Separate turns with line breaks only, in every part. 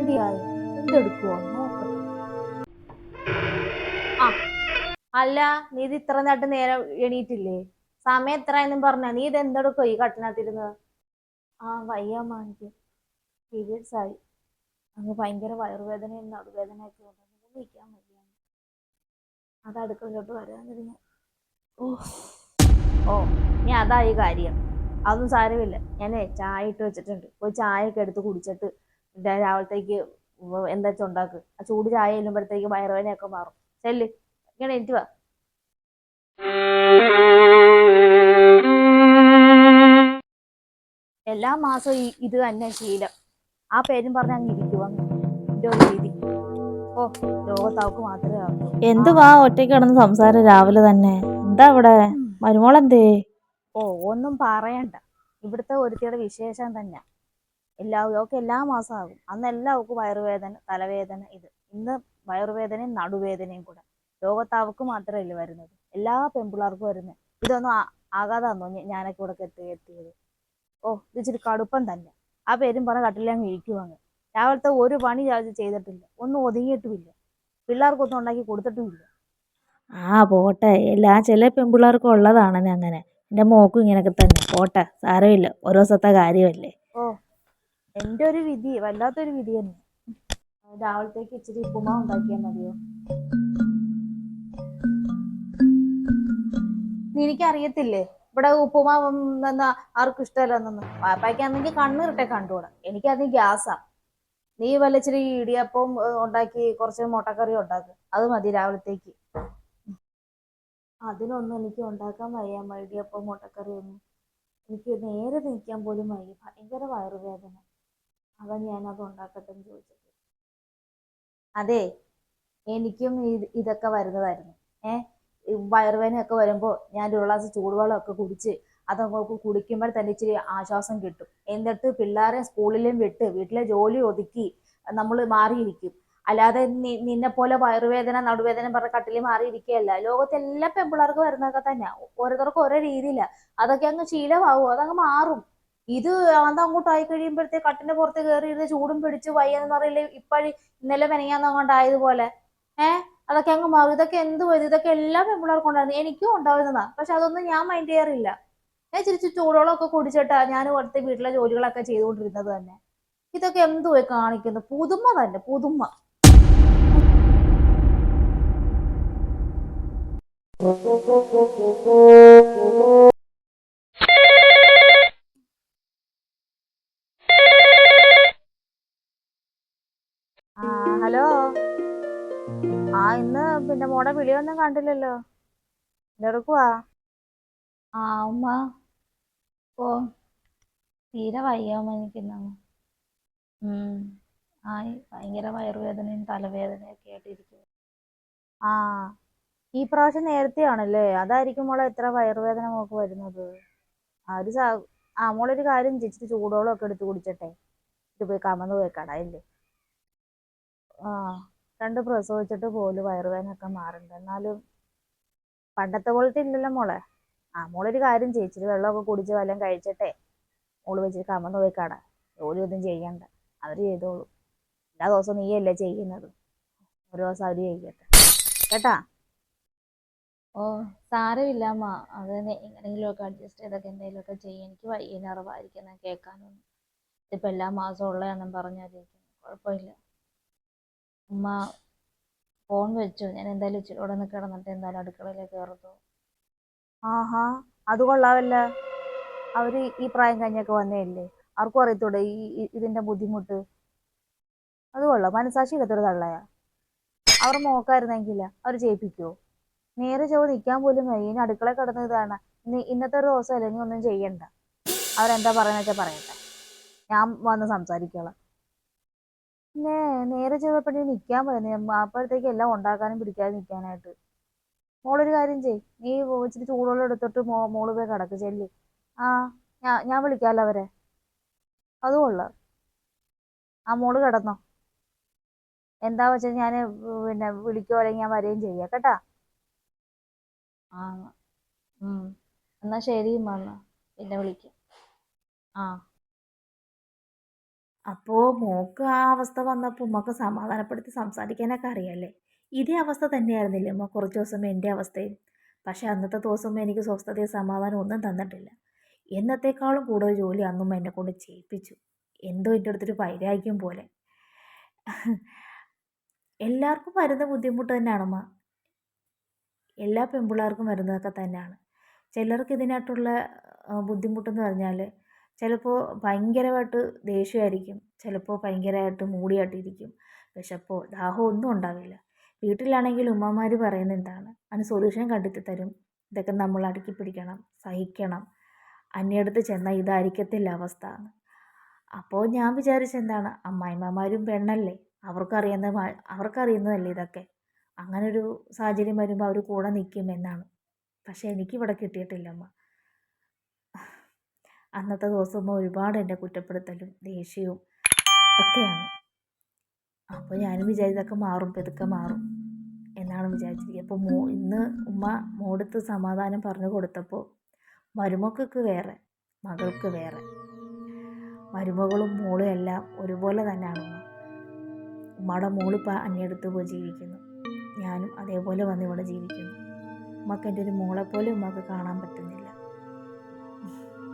വേണ്ടിയായി എന്തെടുക്കുവോ? നോക്കട്ടെ അല്ല നീ ഇത് ഇത്ര നേട്ട് നേരം എണീറ്റില്ലേ? സമയം എത്ര എന്നും പറഞ്ഞ നീ ഇത് എന്തെടുക്കോ ഈ കട്ടിനകത്തിരുന്ന്? ആ വയ്യമ്മ എനിക്ക് പീരിയഡ്സ് ആയി. അങ്ങ് ഭയങ്കര വയറുവേദനയും നടുവേദന ഒക്കെ എനിക്ക് നിൽക്കാൻ വയ്യ. അത് അടുക്കളയിലോട്ട് വരാതിരുന്നു ഓ ഓ ഇനി അതായി കാര്യം. അതൊന്നും സാരമില്ല. ഞാൻ ചായ ഇട്ട് വെച്ചിട്ടുണ്ട്. പോയി ചായ ഒക്കെ എടുത്ത് കുടിച്ചിട്ട് രാവിലത്തേക്ക് എന്താ വെച്ചാൽ ഉണ്ടാക്ക്. ആ ചൂട് ചായ ചെല്ലുമ്പോഴത്തേക്ക് വയറുവേദനയൊക്കെ മാറും. ചെല്ല്. ഇങ്ങനെ എനിക്ക് വാ. എല്ലാ മാസവും ഇത് തന്നെ ശീലം. ആ പേരും പറഞ്ഞ് അങ്ങ് ഇരിക്കുവാ. എന്റെ ഒരു രീതി. ഓ ലോകത്താവക്ക് മാത്രമേ അറിയൂ.
എന്തുവാ ഒറ്റയ്ക്ക് കിടന്ന് സംസാരം രാവിലെ തന്നെ? എന്താ ഇവിടെ മരുമോളെന്തേ?
ഓ ഒന്നും പറയണ്ട. ഇവിടുത്തെ ഒരുത്തിയുടെ വിശേഷം തന്നെ. എല്ലാ ഒക്കെ എല്ലാ മാസം ആകും അന്ന് എല്ലാവർക്കും വയറുവേദന തലവേദന ഇത്. ഇന്ന് വയറുവേദനയും നടുവേദനയും കൂടെ. ലോകത്താവക്ക് മാത്രമല്ല വരുന്നത്. എല്ലാ പെൺപിള്ളേർക്കും വരുന്നത്. ഇതൊന്നും ആകാതാന്നോ ഞാനൊക്കെ ഇവിടെ എത്തി എത്തിയത് ഓ ഇത് ഇച്ചിരി കടുപ്പം തന്നെ. ആ പേരും പറഞ്ഞ കട്ടിലങ്ങ് ഇരിക്കുവാങ്ങ് രാവിലത്തെ ഒരു പണി ചെയ്തിട്ടില്ല. ഒന്നും ഒതുങ്ങിയിട്ടുമില്ല. പിള്ളേർക്കൊന്നും ഉണ്ടാക്കി കൊടുത്തിട്ടുമില്ല.
ആ പോട്ടെ. എല്ലാ ചില പെൺപിള്ളേർക്കും ഉള്ളതാണ് അങ്ങനെ. എന്റെ മോക്കും ഇങ്ങനെയൊക്കെ തന്നെ. പോട്ടെ. സാരമില്ല. ഓരോ ദിവസത്തെ കാര്യമല്ലേ.
എന്റെ ഒരു വിധി വല്ലാത്തൊരു വിധി തന്നെ. രാവിലത്തേക്ക് ഇച്ചിരി ഉപ്പുമാ ഉണ്ടാക്കിയാൽ മതിയോ? എനിക്കറിയത്തില്ലേ? ഇവിടെ ഉപ്പുമാവ് എന്നാ ആർക്കും ഇഷ്ടമല്ലെന്നൊന്നും പാപ്പായ്ക്കാണെങ്കിൽ കണ്ണിരട്ടെ കണ്ടുകൂടാ. എനിക്കാണെങ്കിൽ ഗ്യാസാ. നീ വല്ല ഇച്ചിരി ഇടിയപ്പം ഉണ്ടാക്കി കുറച്ച് മുട്ടക്കറി ഉണ്ടാക്ക്. അത് മതി രാവിലത്തേക്ക്. അതിനൊന്നും എനിക്ക് ഉണ്ടാക്കാൻ വയ്യ ഇടിയപ്പം മുട്ടക്കറിയൊന്നും. എനിക്ക് നേരെ നിൽക്കാൻ പോലും വയ്യ. ഭയങ്കര വയറുവേദന. അതാ ഞാനത് ഉണ്ടാക്കട്ടെ എന്ന് ചോദിച്ചത് അതെ എനിക്കും ഇതൊക്കെ വരുന്നതായിരുന്നു. ഏ വയറുവേനയൊക്കെ വരുമ്പോൾ ഞാൻ ഒരു ഗ്ലാസ് ചൂടുവെള്ളമൊക്കെ കുടിച്ച് അതൊക്കെ കുടിക്കുമ്പോൾ തന്നെ ഇച്ചിരി ആശ്വാസം കിട്ടും. എന്നിട്ട് പിള്ളേരെ സ്കൂളിലും വിട്ട് വീട്ടിലെ ജോലി ഒതുക്കി നമ്മൾ മാറിയിരിക്കും. അല്ലാതെ നിന്നെ പോലെ വയറുവേദന നടുവേദന പറഞ്ഞ കട്ടിലിൽ മാറിയിരിക്കുകയല്ല. ലോകത്തെ എല്ലാ പെൺപിള്ളേർക്കും വരുന്നതൊക്കെ തന്നെ ഓരോരുത്തർക്കും ഓരോ രീതിയില്ല അതൊക്കെ അങ്ങ് ശീലമാവും. അതങ്ങ് മാറും. ഇത് അങ്ങോട്ട് ആയി കഴിയുമ്പോഴത്തേക്ക് കട്ടിന്റെ പുറത്ത് കയറി ഇരുന്ന് ചൂടും പിടിച്ച് വയ്യെന്ന് പറയില്ലേ? ഇപ്പഴി ഇന്നലെ മെനങ്ങാന്നങ്ങോണ്ടായതുപോലെ ഏഹ് അതൊക്കെ അങ്ങ് മാറും. ഇതൊക്കെ എന്ത് വരും? ഇതൊക്കെ എല്ലാ പെൺപിള്ളേർക്കും ഉണ്ടായിരുന്നു. എനിക്കും ഉണ്ടാവുന്നതാ പക്ഷെ അതൊന്നും ഞാൻ മൈൻഡ് ചെയ്യാറില്ല. ഞാൻ ചിരിച്ച് ചൂടുവെള്ളമൊക്കെ കുടിച്ചിട്ടാ ഞാൻ പുറത്തെ വീട്ടിലെ ജോലികളൊക്കെ ചെയ്തുകൊണ്ടിരുന്നത് തന്നെ. ഇതൊക്കെ എന്തുവേ കാണിക്കുന്നു? പുതുമ തന്നെ പുതുമ. ആ ഹലോ? ആ ഇന്ന് പിന്നെ മോടെ വിളിയൊന്നും കണ്ടില്ലല്ലോ. എന്തെടുക്കുവാ? ആ ഉമ്മ. ഓ തീരെ വയ്യാമ്മ എനിക്കിന്ന്. ഉം ആ ഭയങ്കര വയറുവേദനയും തലവേദനയും ഒക്കെ ആയിട്ടിരിക്കുന്നു. ആ ഈ പ്രാവശ്യം നേരത്തെ ആണല്ലേ അതായിരിക്കും മോളെ എത്ര വയറുവേദന മോക്ക് വരുന്നത്. ആ ഒരു സാ ആ മോളൊരു കാര്യം ചെയ്യ്, ചൂടോളം ഒക്കെ എടുത്ത് കുടിച്ചട്ടെ. ഇത് പോയി കമന്ന് പോയി കടയില്ലേ ആ രണ്ട് പ്രസവിച്ചിട്ട് പോലും വയറുവേദന ഒക്കെ മാറുന്നുണ്ട് എന്നാലും പണ്ടത്തെ പോലത്തെ ഇല്ലല്ലോ മോളെ. ആ മോളൊരു കാര്യം ചേച്ചിട്ട് വെള്ളമൊക്കെ കുടിച്ച് വല്ലതും കഴിച്ചിട്ടേ മോൾ വെച്ചിട്ട് കമന്ന് പോയി കട ജോലി ഒന്നും ചെയ്യണ്ട. അവർ ചെയ്തോളൂ. എല്ലാ ദിവസവും നീയല്ലേ ചെയ്യുന്നത്. ഒരു ദിവസം അവർ ചെയ്യട്ടെ. കേട്ടാ? ഓ സാരമില്ല അമ്മ. അത് എങ്ങനെയെങ്കിലുമൊക്കെ അഡ്ജസ്റ്റ് ചെയ്തൊക്കെ എന്തെങ്കിലുമൊക്കെ ചെയ്യും. എനിക്ക് വയ്യ നിറവായിരിക്കുന്ന കേൾക്കാനൊന്നും. ഇതിപ്പോൾ എല്ലാ മാസവും ഉള്ളതാണെന്നും പറഞ്ഞാൽ കുഴപ്പമില്ല. ഉമ്മ ഫോൺ വെച്ചു. ഞാൻ എന്തായാലും ഇച്ചിരി ഉടനെ കിടന്നിട്ട് എന്തായാലും അടുക്കളയിലേക്ക് കയറുന്നു. ആഹാ അത് കൊള്ളാമല്ല അവർ ഈ പ്രായം കഴിഞ്ഞൊക്കെ വന്നതല്ലേ ആർക്കും അറിയത്തൂടെ ഈ ഇതിന്റെ ബുദ്ധിമുട്ട്? അത് കൊള്ളാം. മനസാക്ഷി ഇല്ലാത്തൊരു തള്ളയ. അവർ നോക്കായിരുന്നെങ്കില അവർ ചെയ്യിപ്പിക്കുവോ നേരെ ചെവ് നിൽക്കാൻ പോലും വയ്യ. ഇനി അടുക്കള കിടന്ന് ഇതാണ്. ഇന്ന് ഇന്നത്തെ ഒരു ദിവസം അല്ലെങ്കിൽ ഒന്നും ചെയ്യണ്ട. അവരെന്താ പറയുന്ന വെച്ചാൽ പറയട്ടെ. ഞാൻ വന്ന് സംസാരിക്കോളാം. പിന്നെ നേരെ ചൊവ്വപ്പെട്ടി നിൽക്കാൻ പറഞ്ഞു അപ്പോഴത്തേക്ക് എല്ലാം ഉണ്ടാക്കാനും പിടിക്കാനും നിൽക്കാനായിട്ട് മോളൊരു കാര്യം ചെയ് നീ ഇച്ചിരി ചൂടുവെള്ളം എടുത്തിട്ട് മോ മോൾ പോയി കിടക്ക് ചെല്ല്. ആ ഞാൻ വിളിക്കാമല്ലോ അവരെ. അത് കൊള്ളാം. ആ മോൾ കിടന്നോ. എന്താ വെച്ചാൽ ഞാൻ പിന്നെ വിളിക്കുകയോ അല്ലെങ്കിൽ ഞാൻ വരികയും ചെയ്യാം കേട്ടാ? ആ ഉം. എന്നാ ശരി ഉമ്മ എന്നാ. പിന്നെ വിളിക്കാം. ആ.
അപ്പോൾ മോക്ക് ആ അവസ്ഥ വന്നപ്പോൾ ഉമ്മക്ക് സമാധാനപ്പെടുത്തി സംസാരിക്കാനൊക്കെ അറിയാമല്ലേ ഇതേ അവസ്ഥ തന്നെയായിരുന്നില്ലേ ഉമ്മ കുറച്ച് ദിവസം എന്റെ അവസ്ഥയും? പക്ഷേ അന്നത്തെ ദിവസം എനിക്ക് സ്വസ്ഥതയും സമാധാനം ഒന്നും തന്നിട്ടില്ല. എന്നത്തേക്കാളും കൂടുതൽ ജോലി അന്നുമ്മ എന്നെ കൊണ്ട് ചെയ്യിപ്പിച്ചു. എന്തോ എന്റെ അടുത്തൊരു വൈരാഗ്യം പോലെ. എല്ലാവർക്കും വരുന്ന ബുദ്ധിമുട്ട് തന്നെയാണമ്മ എല്ലാ പെൺപിള്ളേർക്കും വരുന്നതൊക്കെ തന്നെയാണ്. ചിലർക്ക് ഇതിനായിട്ടുള്ള ബുദ്ധിമുട്ടെന്ന് പറഞ്ഞാൽ ചിലപ്പോൾ ഭയങ്കരമായിട്ട് ദേഷ്യമായിരിക്കും. ചിലപ്പോൾ ഭയങ്കരമായിട്ട് മൂടിയായിട്ടിരിക്കും. വിശപ്പോ ദാഹമോ ഒന്നും ഉണ്ടാവില്ല. വീട്ടിലാണെങ്കിൽ ഉമ്മമാർ പറയുന്നത് എന്താണ്? അതിന് സൊല്യൂഷൻ കണ്ടെത്തി തരും. ഇതൊക്കെ നമ്മൾ അടുക്കി പിടിക്കണം. സഹിക്കണം. അന്യടുത്ത് ചെന്നാൽ ഇതായിരിക്കത്തില്ല അവസ്ഥ അപ്പോൾ ഞാൻ വിചാരിച്ചെന്താണ് അമ്മായിമ്മമാരും പെണ്ണല്ലേ? അവർക്കറിയുന്ന അവർക്കറിയുന്നതല്ലേ ഇതൊക്കെ? അങ്ങനൊരു സാഹചര്യം വരുമ്പോൾ അവർ കൂടെ നിൽക്കും എന്നാണ്. പക്ഷേ എനിക്കിവിടെ കിട്ടിയിട്ടില്ല അമ്മ. അന്നത്തെ ദിവസം ഒരുപാട് എന്നെ കുറ്റപ്പെടുത്തലും ദേഷ്യവും ഒക്കെയാണ്. അപ്പോൾ ഞാനും വിചാരിച്ചതൊക്കെ മാറും പെതുക്കെ മാറും എന്നാണ് വിചാരിച്ചിരിക്കുക അപ്പോൾ മോ ഇന്ന് ഉമ്മ മോടുത്ത് സമാധാനം പറഞ്ഞു കൊടുത്തപ്പോൾ മരുമക്കൾക്ക് വേറെ മകൾക്ക് വേറെ. മരുമകളും മോളും എല്ലാം ഒരുപോലെ തന്നെയാണ് ഉമ്മ. ഉമ്മയുടെ മോളിപ്പോൾ അന്യടുത്ത് പോയി ജീവിക്കുന്നു. ഞാനും അതേപോലെ വന്ന് ഇവിടെ ജീവിക്കുന്നു. ഉമ്മക്ക് എന്റെ ഒരു മോളെപ്പോലെ ഉമ്മക്ക് കാണാൻ പറ്റുന്നില്ല.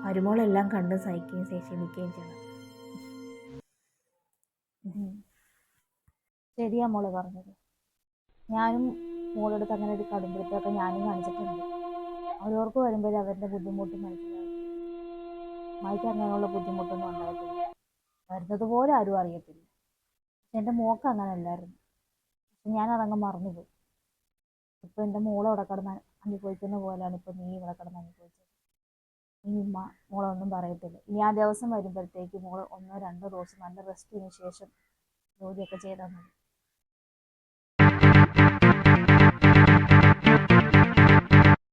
മരുമോളെല്ലാം കണ്ട് സഹിക്കുകയും ക്ഷമിക്കുകയും ചെയ്യണം
ശരിയാ മോൾ പറഞ്ഞത്. ഞാനും മോളെടുത്ത് അങ്ങനെ ഒരു കടുംപിടുത്തമൊക്കെ ഞാനും കാണിച്ചിട്ടുണ്ട്. അവരോർക്ക് വരുമ്പോഴേ അവരുടെ ബുദ്ധിമുട്ട് മനസ്സിലാവും. മൈക്ക് അങ്ങനെയുള്ള ബുദ്ധിമുട്ടൊന്നും ഉണ്ടായിട്ടില്ല. വരുന്നത് പോലെ ആരും അറിയത്തില്ല. പക്ഷെ എന്റെ മോക്ക് അങ്ങനെ അല്ലായിരുന്നു പക്ഷെ ഞാൻ അതങ്ങ് മറന്നുപോയി. ഇപ്പൊ എന്റെ മോളെ അവിടെ കിടന്ന് അനുഭവിക്കുന്ന പോലെയാണ് ഇപ്പൊ നീ ഇവിടെ കിടന്ന് അനുഭവിച്ചത് ഇനി ഉമ്മ മോളൊന്നും പറയത്തില്ല. ഇനി ആ ദിവസം വരുമ്പോഴത്തേക്ക് മോൾ ഒന്നോ രണ്ടോ ദിവസം നല്ല റെസ്റ്റിന് ശേഷം ജോലിയൊക്കെ ചെയ്താൽ മതി.